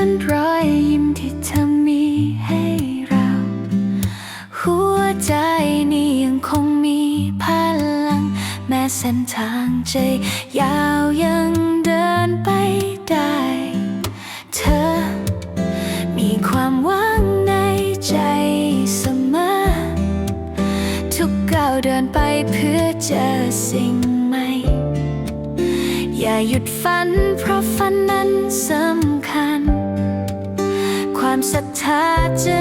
อนรอยยิ้มที่เธอมีให้เรา หัวใจนี้ยังคงมีพลัง แม้เส้นทางใจยาวยังเดินไปได้ เธอ มีความหวังในใจเสมอ ทุกก้าวเดินไปเพื่อเจอสิ่งใหม่ อย่าหยุดฝันเพราะฝันนั้นเสมอ ความศรัทธาจะ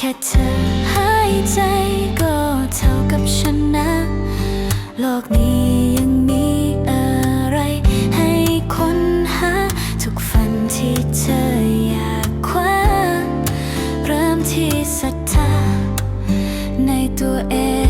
แค่เธอหายใจก็เท่ากับชนะ โลกนี้ยังมีอะไรให้ค้นหา ทุกฝันที่เธออยากคว้า เริ่มที่ศรัทธาในตัวเอง